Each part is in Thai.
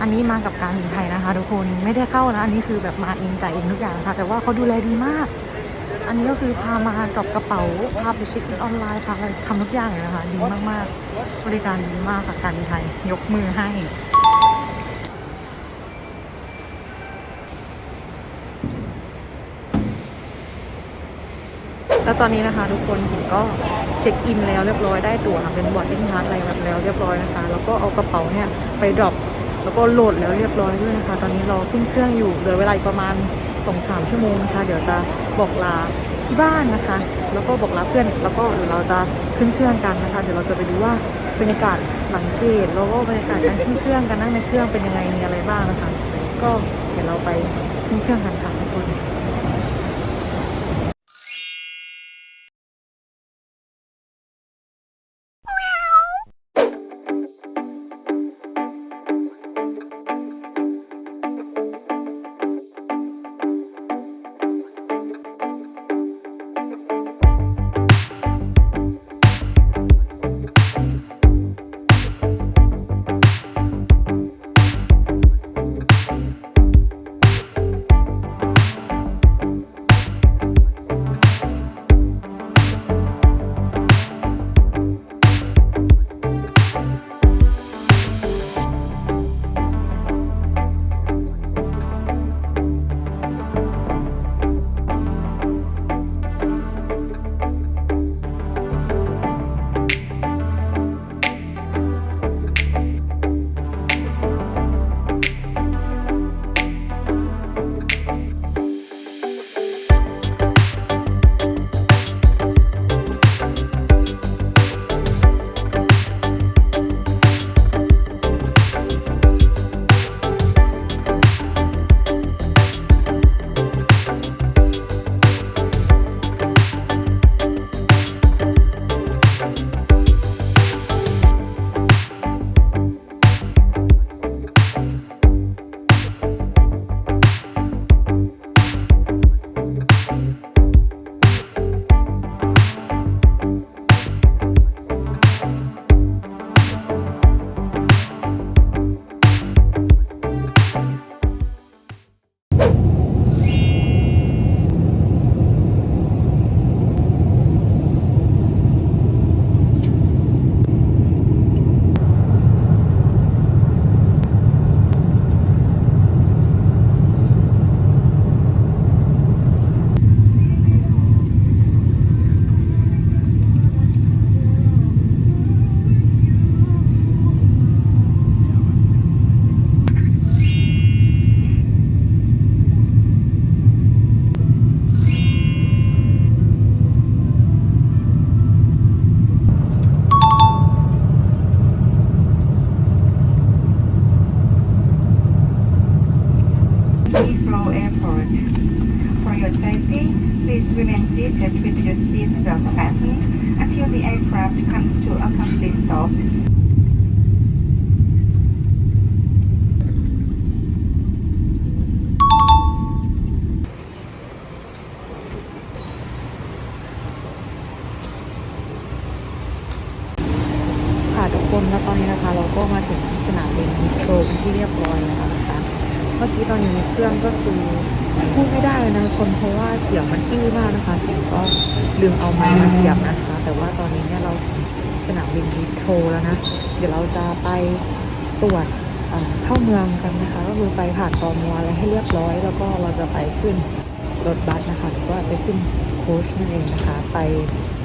อันนี้มากับการบินไทยนะคะ ทุกคนไม่ได้เข้านะ อันนี้คือแบบมาเองจ่ายเองทุกอย่างค่ะ แต่ว่าเขาดูแลดีมาก อันนี้ก็คือพามาดรอปกระเป๋าพาไปเช็คอินออนไลน์พาไปทำทุกอย่างเลยนะคะดีมากๆ บริการดีมากค่ะการบินไทย ยกมือให้แล้วตอนนี้นะคะ ทุกคนขิมก็เช็คอินแล้วเรียบร้อยได้ตั๋วเป็นบอร์ดดิ้งพาสอะไรแบบแล้วเรียบร้อยนะคะ แล้วก็เอากระเป๋าเนี่ยไปดรอป แล้วก็โหลดแล้วเรียบร้อยด้วยนะคะ ตอนนี้รอขึ้นเครื่องอยู่เหลือเวลาประมาณสองสามชั่วโมงนะคะ เดี๋ยวจะบอกลาที่บ้านนะคะ แล้วก็บอกลาเพื่อนแล้วก็เดี๋ยวเราจะขึ้นเครื่องกันนะคะ เดี๋ยวเราจะไปดูว่าบรรยากาศหลังเกตแล้วก็บรรยากาศการขึ้นเครื่องกันนั่งในเครื่องเป็นยังไงมีอะไรบ้างนะคะ ก็เดี๋ยวเราไปขึ้นเครื่องกันค่ะทุกคน แต่ว่าตอนนี้เนี่ยเราถึงสนามบินฮิโตรแล้วนะ เดี๋ยวเราจะไปตรวจเข้าเมืองกันนะคะ ก็คือไปผ่านตมอะไรให้เรียบร้อย แล้วก็เราจะไปขึ้นรถบัสนะคะหรือว่าไปขึ้นโค้ชนั่นเองนะคะ ไป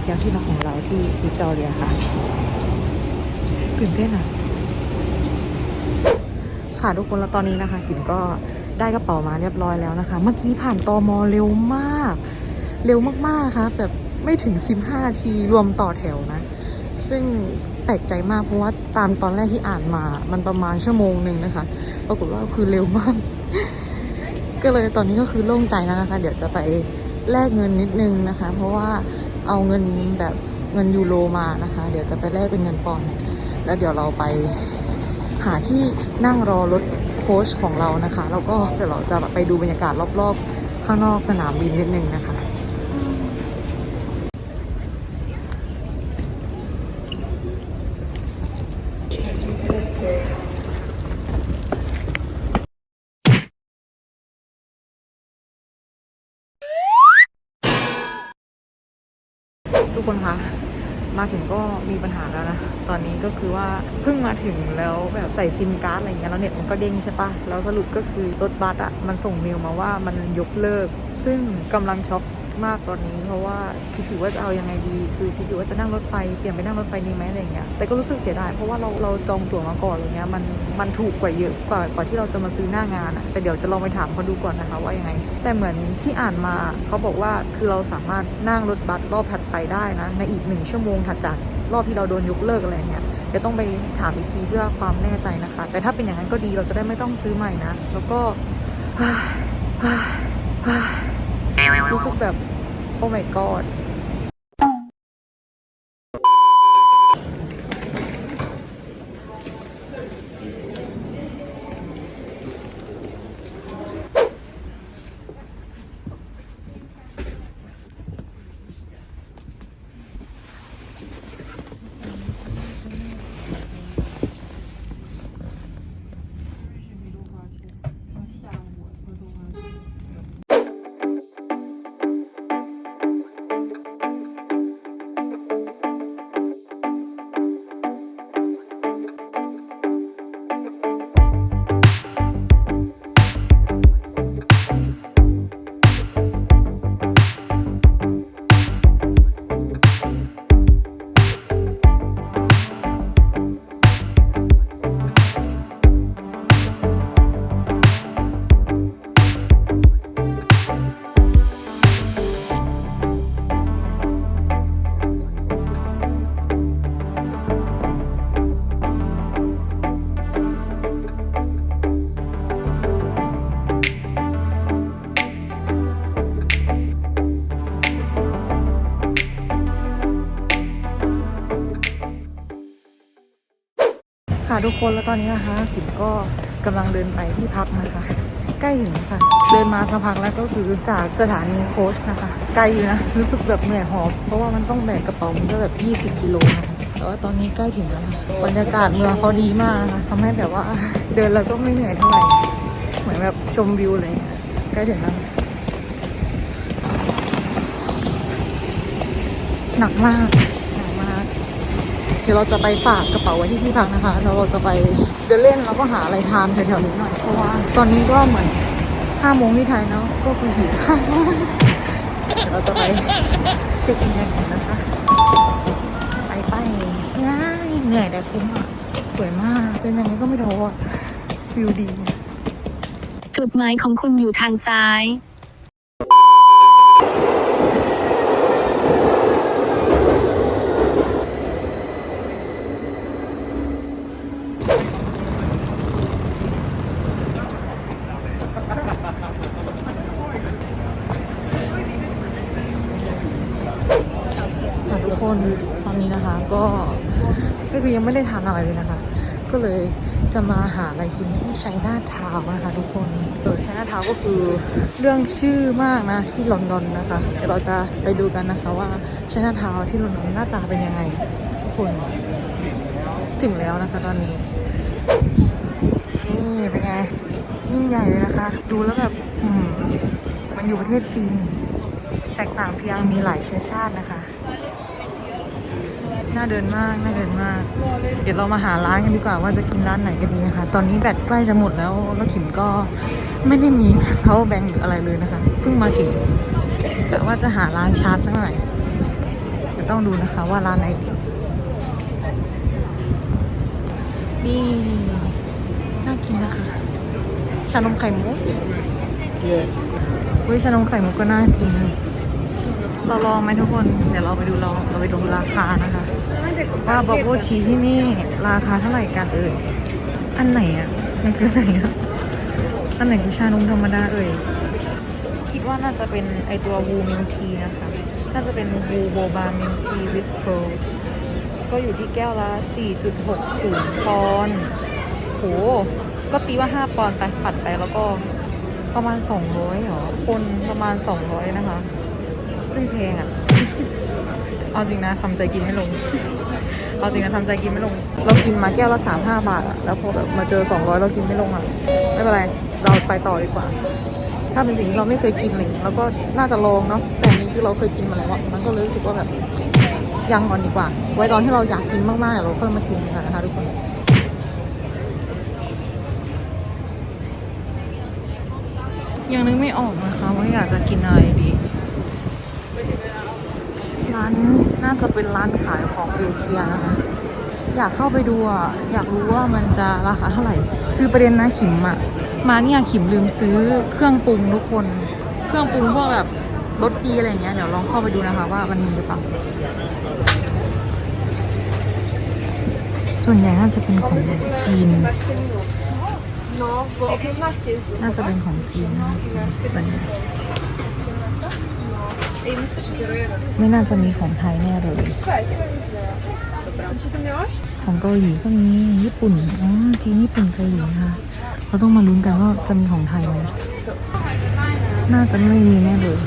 เที่ยวที่พักของเราที่วิกตอเรียค่ะตื่นเต้นอะค่ะทุกคนแล้วตอนนี้นะคะขิมก็ได้กระเป๋ามาเรียบร้อยแล้วนะคะ เมื่อกี้ผ่านตอมอเร็วมาก เร็วมากๆนะคะแบบ ไม่ถึง 15 นาทีรวมต่อแถวนะ ซึ่งแปลกใจมากเพราะว่าตามตอนแรกที่อ่านมา มันประมาณชั่วโมงหนึ่งนะคะ ปรากฏว่าคือเร็วมาก ก็เลยตอนนี้ก็คือโล่งใจแล้วนะคะ เดี๋ยวจะไปแลกเงินนิดนึงนะคะ เพราะว่าเอาเงินแบบเงินยูโรมานะคะ เดี๋ยวจะไปแลกเป็นเงินปอนด์แล้วเดี๋ยวเราไปหาที่นั่งรอรถโค้ชของเรานะคะ แล้วก็เดี๋ยวเราจะไปดูบรรยากาศรอบๆ ข้างนอกสนามบินนิดนึงนะคะ ทุกคนคะมาถึงก็มีปัญหาแล้วนะ ตอนนี้ก็คือว่าเพิ่งมาถึงแล้วแบบใส่ซิมการ์ดอะไรเงี้ยแล้วเน็ตมันก็เด้งใช่ปะแล้วสรุปก็คือรถบัสอะมันส่งเมลมาว่ามันยกเลิก ซึ่งกำลังช็อก มากตอนนี้ เพราะว่าคิดอยู่ว่าจะเอายังไงดี คือคิดอยู่ว่าจะนั่งรถไฟเปลี่ยนไปนั่งรถไฟดีไหมอะไรเงี้ยแต่ก็รู้สึกเสียดายเพราะว่าเราเราจองตั๋วมาก่อนอะไรเงี้ยมันมันถูกกว่าเยอะกว่ากว่าที่เราจะมาซื้อหน้างานอะแต่เดี๋ยวจะลองไปถามเขาดูก่อนนะคะว่ายังไง แต่เหมือนที่อ่านมาเขาบอกว่าคือเราสามารถนั่งรถบัสรอบถัดไปได้นะในอีกหนึ่งชั่วโมงถัดจากรอบที่เราโดนยกเลิกอะไรเงี้ยเดี๋ยวต้องไปถามอีกทีเพื่อความแน่ใจนะคะ แต่ถ้าเป็นอย่างนั้นก็ดีเราจะได้ไม่ต้องซื้อใหม่นะ แล้วก็ รู้สึกแบบ โอ้ my god ทุกคนแล้วตอนนี้นะคะขิมก็กำลังเดินไปที่พักนะคะ ใกล้ถึงค่ะ เดินมาสักพักแล้วก็คือจากสถานีโคชนะคะ ไกลอยู่นะ รู้สึกแบบเหนื่อยหอบ เพราะว่ามันต้องแบกกระเป๋ามันก็แบบ 20 กิโลนะคะแต่ว่าตอนนี้ใกล้ถึงแล้วค่ะบรรยากาศเมืองเขาดีมากนะคะทำให้แบบว่าเดินแล้วก็ไม่เหนื่อยเท่าไหร่ เหมือนแบบชมวิวเลยใกล้ถึงแล้วหนักมาก เดี๋ยวเราจะไปฝากกระเป๋าไว้ที่ที่พักนะคะแล้วเราจะไปเดินเล่นแล้วก็หาอะไรทานแถวๆนี้หน่อยเพราะว่าตอนนี้ก็เหมือนห้าโมงที่ไทยเนาะก็คือหิวข้าวเราจะไปเช็คอินกันก่อนนะคะ ไปไปง่ายเหนื่อยแต่คุ้มอะสวยมากเป็นยังไงก็ไม่ท้อวิวดี จุดหมายของคุณอยู่ทางซ้าย ค่ะทุกคนตอนนี้นะคะก็ก็ คือยังไม่ได้ทานอะไรเลยนะคะ ก็เลยจะมาหาอะไรกินที่ชัยนาทาวน์นะคะทุกคนเออชัยนาทาวน์ก็คือเรื่องชื่อมากนะที่ลอนดอนนะคะ เดี๋ยวเราจะไปดูกันนะคะว่าชัยนาทาวน์ที่ลอนดอนหน้าตาเป็นยังไงทุกคนถึงแล้วนะคะตอนนี้นี่เป็นไงยิ่งใหญ่เลยนะคะ ดูแล้วแบบมมันอยู่ประเทศจีน แตกต่างเพียงมีหลายเชื้อชาตินะคะ น่าเดินมากน่าเดินมาก เดี๋ยวเรามาหาร้านกันดีกว่าว่าจะกินร้านไหนกันดีนะคะ ตอนนี้แบตใกล้จะหมดแล้วแล้วขิมก็ไม่ได้มี power bank หรืออะไรเลยนะคะ เพิ่งมาถึงแต่ว่าจะหาร้านชาร์จสักหน่อยจะต้องดูนะคะว่าร้านไหนดีนี่น่ากินนะคะชานมไข่มุกอุ้ยชานมไข่มุกก็น่ากินเราลองไหมทุกคน เดี๋ยวเราไปดูลองเราไปดูราคานะคะว่าบับเบิลทีที่นี่ราคาเท่าไหร่กันเอ่ยอันไหนอะมันคือไหนอะอันไหนคือชานมธรรมดาเอ่ยคิดว่าน่าจะเป็นไอตัววูมิลทีนะคะน่าจะเป็นวูโบบามิลทีวิ h เพ r ร์ก็อยู่ที่แก้วละ 4.60 ปอนด์โห ก็ตีว่า 5 ปอนด์ไปปัดไปแล้วก็ประมาณ 200เหรอ คนประมาณ 200 นะคะ ซึ่งแพงอะ เอาจริงนะทำใจกินไม่ลง เอาจริงนะทำใจกินไม่ลง เรากินมาแก้วละสามห้าบาทอะแล้วพอแบบมาเจอสองร้อยเรากินไม่ลงอะไม่เป็นไร เราไปต่อดีกว่า ถ้าเป็นสิ่งที่เราไม่เคยกินเงี้ยเราก็น่าจะลองเนาะ แต่นี้คือเราเคยกินมาแล้วอะมันก็เลยรู้สึกว่าแบบยังก่อนดีกว่า ไว้ตอนที่เราอยากกินมากๆเดี๋ยวเราค่อยมากินกันนะคะทุกคนยังนึกไม่ออกนะคะว่าอยากจะกินอะไรดี ร้านน่าจะเป็นร้านขายของเอเชียนะคะ อยากเข้าไปดูอะอยากรู้ว่ามันจะราคาเท่าไหร่ คือประเด็นนะขิมอะ มาเนี่ยขิมลืมซื้อเครื่องปรุงทุกคน เครื่องปรุงพวกแบบรสดีอะไรเงี้ยเดี๋ยวลองเข้าไปดูนะคะว่ามันมีหรือเปล่า ส่วนใหญ่น่าจะเป็นของจีน น่าจะเป็นของจีนส่วนใหญ่ ไม่น่าจะมีของไทยแน่เลย ของเกาหลีก็มีญี่ปุ่นอ๋อจีนญี่ปุ่นเกาหลีนะคะเราต้องมาลุ้นกันว่าจะมีของไทยไหมน่าจะไม่มีแน่เลย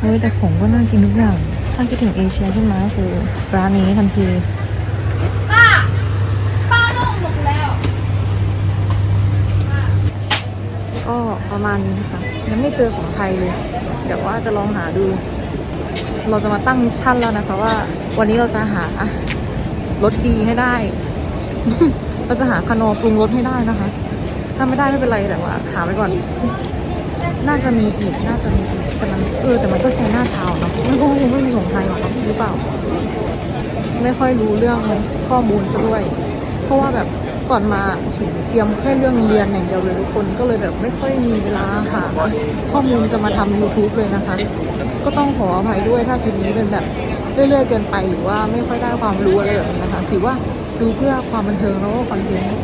เฮ้ยแต่ของก็น่ากินทุกอย่าง ถ้าคิดถึงเอเชียขึ้นมาก็คือร้านนี้ทันทีก็ประมาณนี้นะคะยังไม่เจอของไทยเลย เดี๋ยวว่าจะลองหาดู เราจะมาตั้งมิชชั่นแล้วนะคะว่า วันนี้เราจะหารสดีให้ได้ เราจะหาคานอปรุงรสให้ได้นะคะ ถ้าไม่ได้ไม่เป็นไรแต่ว่า หาไปก่อน น่าจะมีอีกน่าจะมีอีกแต่มันเออแต่มันก็ใช้หน้าเท้าเนาะมันก็คงไม่มีของไทยหรอกหรือเปล่า ไม่ค่อยรู้เรื่องข้อมูลซะด้วย เพราะว่าแบบ ก่อนมาขิงเตรียมแค่เรื่องเรียนอย่างเดียวเลยทุกคนก็เลยแบบไม่ค่อยมีเวลาหาข้อมูลจะมาทำ YouTube เลยนะคะ ก็ต้องขออภัยด้วยถ้าคลิปนี้เป็นแบบเรื่อยๆเกินไปหรือว่าไม่ค่อยได้ความรู้อะไรแบบนี้นะคะถือว่าดูเพื่อความบันเทิงแล้วก็คอนเทนต์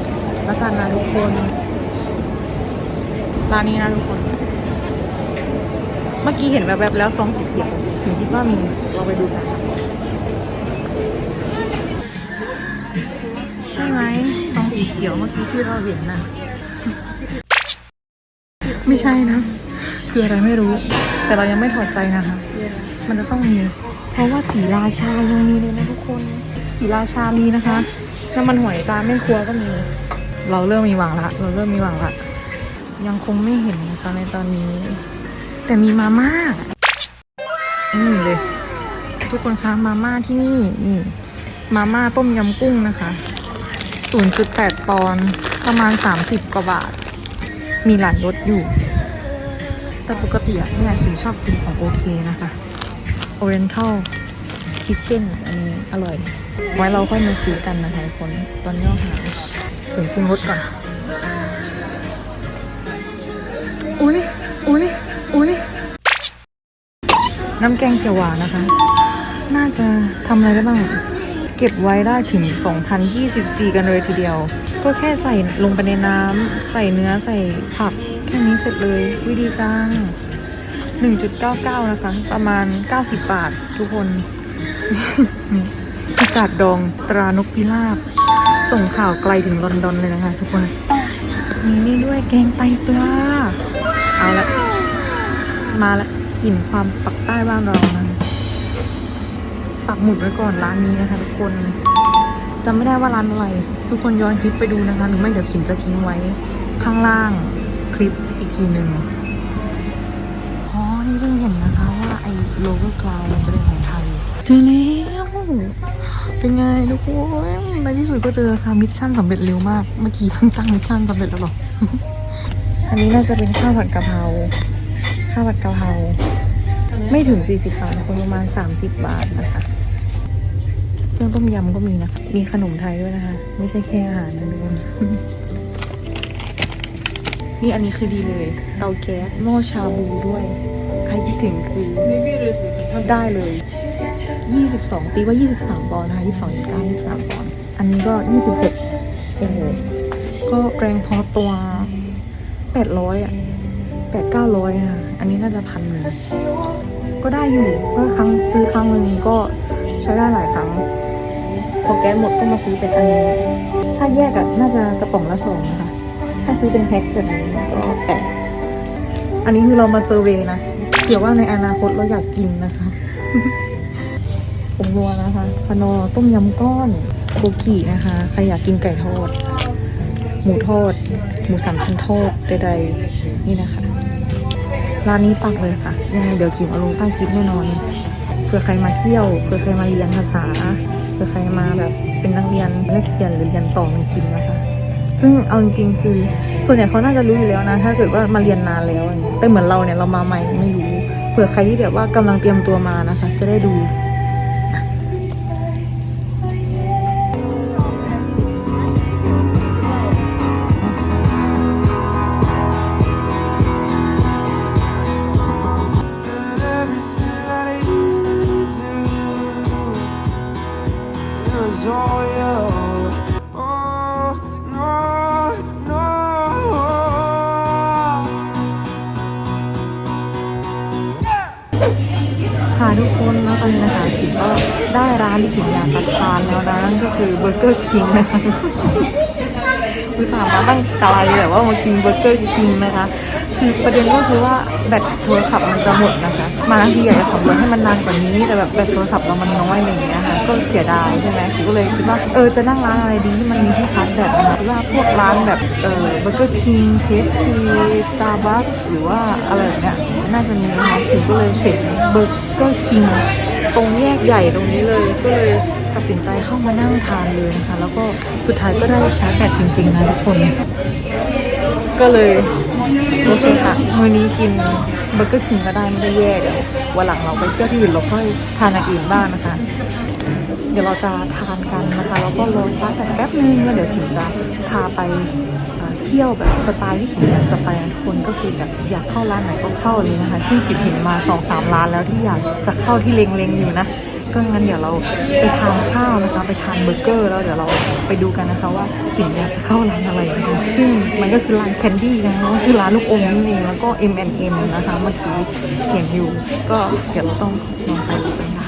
ละกันนะทุกคนร้านนี้นะทุกคน เมื่อกี้เห็นแวบๆแล้วซองสีเขียวถึงคิดว่ามีเราไปดูกันใช่ไหม เขียวเมื่อกี้ที่เราเห็นน่ะไม่ใช่นะ คืออะไรไม่รู้ แต่เรายังไม่ถอดใจนะคะ มันจะต้องมี เพราะว่าสีราชายังมีเลยนะทุกคน สีราชามีนะคะน้ำมันหอยตาแม่ครัวก็มี เราเริ่มมีหวังละ เราเริ่มมีหวังละ ยังคงไม่เห็นนะคะในตอนนี้ แต่มีมาม่านี่เลย ทุกคนคะมาม่าที่นี่นี่ มาม่าต้มยำกุ้งนะคะ 0.8 ปอนด์ประมาณ 30 กว่าบาท มีหลายรสอยู่ แต่ปกติเนี่ยขิมชอบกินของโอเคนะคะ Oriental Kitchen อันนี้อร่อย ไว้เราค่อยมาซื้อกันนะคะทุกคน ตอนนี้เราหาถึงปรุงรสก่อน อุ๊ยอุ๊ยอุ๊ยน้ำแกงเขียวหวานนะคะ น่าจะทำอะไรได้บ้าง เก็บไว้ได้ถึง 2024 กันเลยทีเดียว ก็แค่ใส่ลงไปในน้ำใส่เนื้อใส่ผัก แค่นี้เสร็จเลยวิดีจัง 1.99 นะคะ ประมาณ 90 บาททุกคนนี่อากาศดองตรานกพิราบ ส่งข่าวไกลถึงลอนดอนเลยนะคะทุกคน มีนี่ด้วยแกงไตปลา เอาละ มาละกลิ่นความปักใต้บ้านเรานะ ปักหมุดไว้ก่อนร้านนี้นะคะ ทุกคนจำไม่ได้ว่าร้านอะไร ทุกคนย้อนคลิปไปดูนะคะหรือไม่เดี๋ยวขิมจะทิ้งไว้ ข้างล่างคลิปอีกทีหนึ่งอ๋อ นี่เพิ่งเห็นนะคะว่าไอ้โลโก้กลาวมันจะเป็นของไทยเจอแล้วเป็นไงทุกคนในที่สุดก็เจอค่ะมิชชั่นสำเร็จเร็วมาก เมื่อกี้เพิ่งตั้งมิชชั่นสำเร็จแล้วหรออันนี้น่าจะเป็นข้าวผัดกะเพราข้าวผัดกะเพรา ไม่ถึง 40 บาทนะคนประมาณ 30 บาทนะคะเครื่องต้มยำก็มีนะคะ มีขนมไทยด้วยนะคะ ไม่ใช่แค่อาหารนะทุกคนนี่อันนี้คือดีเลย เตาแก๊สหม้อชาบูด้วย ใครคิดถึงคือได้เลย 22 ตีว่า 23 ปอนด์นะคะ 22.9 23 ปอนด์อันนี้ก็ 26 โอ้โห ก็แรงพอตัว 800 อะ 8 900อะ อันนี้น่าจะพันหนึ่ง ก็ได้อยู่ก็ครั้งซื้อครั้งหนึ่งก็ใช้ได้หลายครั้ง พอแก๊สหมดก็มาซื้อเป็นอันนี้ ถ้าแยกอะน่าจะกระป๋องละสองนะคะ ถ้าซื้อเป็นแพ็คแบบนี้ก็แปดอันนี้คือเรามาเซอร์เวย์นะเผื่อว่าในอนาคตเราอยากกินนะคะผงนัวนะคะคานอต้มยำก้อนโกกินะคะ ใครอยากกินไก่ทอด หมูทอด หมูสามชั้นทอดใดๆนี่นะคะ ร้านนี้ปักเลยค่ะ ยังไงเดี๋ยวคิมเอาลงใต้คลิปแน่นอน เผื่อใครมาเที่ยว เผื่อใครมาเรียนภาษา เผื่อใครมาแบบเป็นนักเรียนเลกเรียนหรือเรียนต่อในคิมนะคะ ซึ่งเอาจริงๆคือ ส่วนใหญ่เขาน่าจะรู้อยู่แล้วนะ ถ้าเกิดว่ามาเรียนนานแล้วแต่เหมือนเราเนี่ยเรามาใหม่ไม่รู้ เผื่อใครที่แบบว่ากำลังเตรียมตัวมานะคะ จะได้ดู บอร์เกอร์คิงนะคะคือถามมาตั้งไกลแต่ว่ามากินเบอร์เกอร์คิงนะคะ คือประเด็นก็คือว่าแบตโทรศัพท์มันจะหมดนะคะ มาทั้งทีอยากจะขับรถให้มันนานกว่านี้ แต่แบบแบตโทรศัพท์เรามันน้อยอะไรอย่างเงี้ยค่ะ ก็เสียดายใช่ไหมขิมก็เลยคิดว่าเออจะนั่งร้านอะไรดีที่มันมีที่ชาร์จแบตนะคะคิดว่าพวกร้านแบบเออเบอร์เกอร์คิงเคฟซีสตาร์บัคหรือว่าอะไรแบบเนี้ยน่าจะมีนะคะขิมก็เลยเห็นเบอร์เกอร์คิง ตรงแยกใหญ่ตรงนี้เลย ก็เลยตัดสินใจเข้ามานั่งทานเลยนะคะ แล้วก็สุดท้ายก็ได้ชาร์จแบตจริงๆนะทุกคน ก็เลยโอเคค่ะมื้อนี้กินเบอร์เกอร์คิงก็ได้ไม่ได้แย่เดี๋ยววันหลังเราไปเที่ยวที่อื่นเราค่อยทานอย่างอื่นบ้างนะคะ เดี๋ยวเราจะทานกันนะคะแล้วก็รอชาร์จแบตแป๊บนึงแล้วเดี๋ยวถึงจะพาไป ที่ยวแบบสไตล์ที่ผมอยากจะไปนะทุกคนก็คือแบบอยากเข้าร้านไหนก็เข้าเลยนะคะ ซึ่งคิดเห็นมาสองสามร้านแล้วที่อยากจะเข้าที่เล็งๆอยู่นะก็งั้นเดี๋ยวเราไปทานข้าวนะคะ ไปทานเบอร์เกอร์แล้วเดี๋ยวเราไปดูกันนะคะว่าสิ่งอยากจะเข้าร้านอะไรนะคะซึ่งมันก็คือร้านแคนดี้นะคะก็คือร้านลูกอมนั่นเองแล้วก็ M&M นะคะเมื่อกี้เห็นอยู่ ก็เดี๋ยวเราต้องลองไปดูกันค่ะ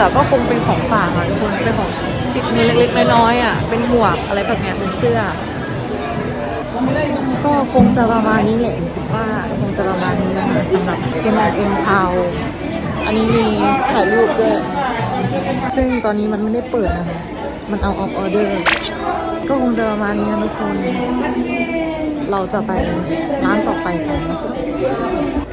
ลือก็คงเป็นของฝากอะทุกคนเป็นของติดมือเล็กๆน้อยๆอะเป็นหมวกอะไรแบบเนี้ยเป็นเสื้อ ก็คงจะประมาณนี้แหละคิดว่าคงจะประมาณนี้นะคะสำหรับ M M Town อันนี้มีถ่ายรูปด้วยซึ่งตอนนี้มันไม่ได้เปิดนะคะมันเอาออฟออเดอร์ก็คงจะประมาณนี้นะทุกคน เราจะไปร้านต่อไปกันนะคะ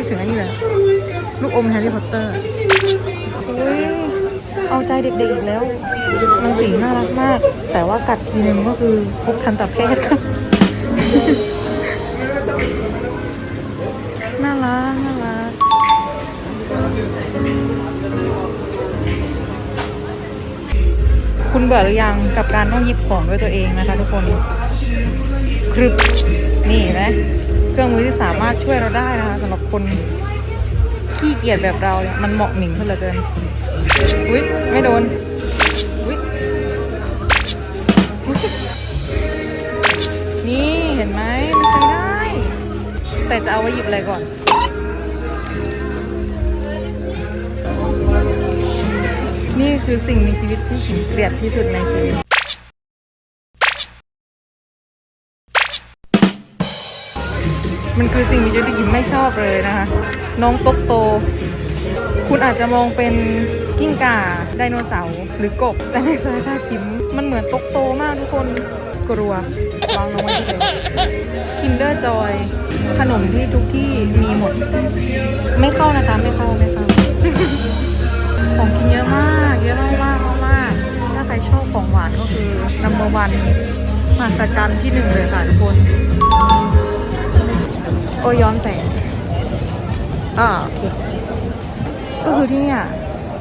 นึกถึงอันนี้เลยลูกอมแฮร์รี่พอตเตอร์อุ้ยเอาใจเด็กๆอีกแล้วนางสีน่ารักมาก แต่ว่ากัดทีนึงก็คือพบทันตแพทย์ค่ะน่ารักน่ารักคุณเบื่อหรือยังกับการต้องหยิบของด้วยตัวเองนะคะทุกคนครึบนี่นไหมเครื่องมือที่สามารถช่วยเราได้นะคะสำหรับ คนขี้เกียจแบบเราเนี่ยมันเหมาะหมิงขึ้นเหลือเกิน อุ้ยไม่โดน อุ้ยอุ๊ยนี่เห็นไหมมันใช้ได้ แต่จะเอาไว้หยิบอะไรก่อนนี่คือสิ่งมีชีวิตที่หิงเกลียดที่สุดในชีวิต มันคือสิ่งมีชีวิตที่หิมไม่ชอบเลยนะคะ น้องโตกโต คุณอาจจะมองเป็นกิ้งก่าไดโนเสาร์หรือกบ แต่ในสายตาคิมมันเหมือนโตกโตมากทุกคนกลัววางลงไว้เดิมคินเดอร์จอยขนมที่ทุกที่มีหมด ไม่เข้านะคะไม่เข้าไม่เข้าของกินเยอะมากเยอะมากมากมากถ้าใครชอบของหวานก็คือ number one มหัศจรรย์ที่หนึ่งเลยค่ะทุกคน โอ้ย้อนแสงอ่าโอเคก็คือที่เนี่ย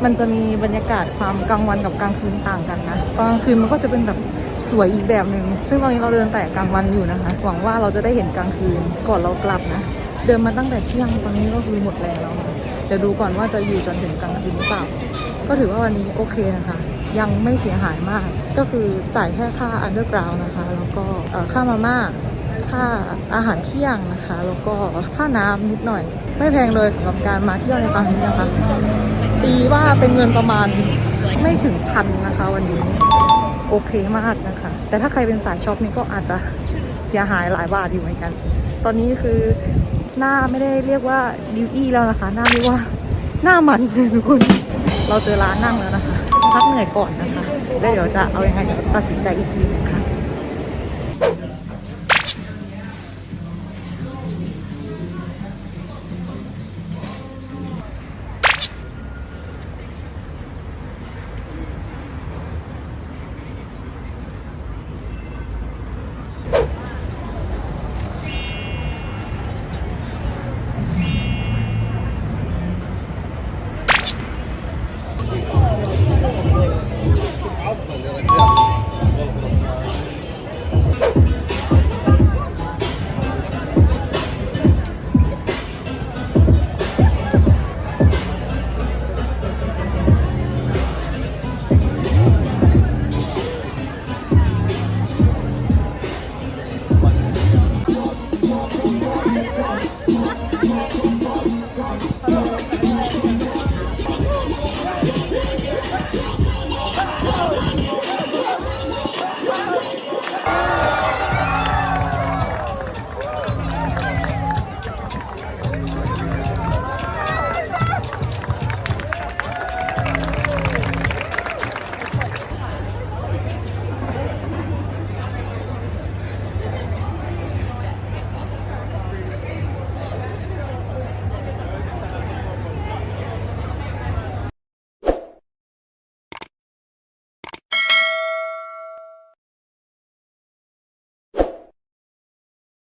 มันจะมีบรรยากาศความกลางวันกับกลางคืนต่างกันนะตอนกลางคืนมันก็จะเป็นแบบสวยอีกแบบหนึ่งซึ่งตอนนี้เราเดินแต่กลางวันอยู่นะคะ หวังว่าเราจะได้เห็นกลางคืนก่อนเรากลับนะ เดินมาตั้งแต่เที่ยงตอนนี้ก็คือหมดแรงแล้วเดี๋ยวดูก่อนว่าจะอยู่จนถึงกลางคืนหรือเปล่า ก็ถือว่าวันนี้โอเคนะคะ ยังไม่เสียหายมาก ก็คือจ่ายแค่ค่า underground นะคะ แล้วก็ค่ามาม่า ค่าอาหารเที่ยงนะคะ แล้วก็ค่าน้ำนิดหน่อย ไม่แพงเลยสำหรับการมาเที่ยวในครั้งนี้นะคะ ตีว่าเป็นเงินประมาณไม่ถึงพันนะคะ วันนี้โอเคมากนะคะ แต่ถ้าใครเป็นสายช็อปนี่ก็อาจจะเสียหายหลายบาทอยู่เหมือนกัน ตอนนี้คือหน้าไม่ได้เรียกว่าดิวอี้แล้วนะคะ หน้าเรียกว่าหน้ามันเลยทุกคนเราเจอร้านนั่งแล้วนะคะพักเหนื่อยก่อนนะคะแล้วเดี๋ยวจะเอาอยัางไงเดี๋ยวตัดสินใจอีกทีนะ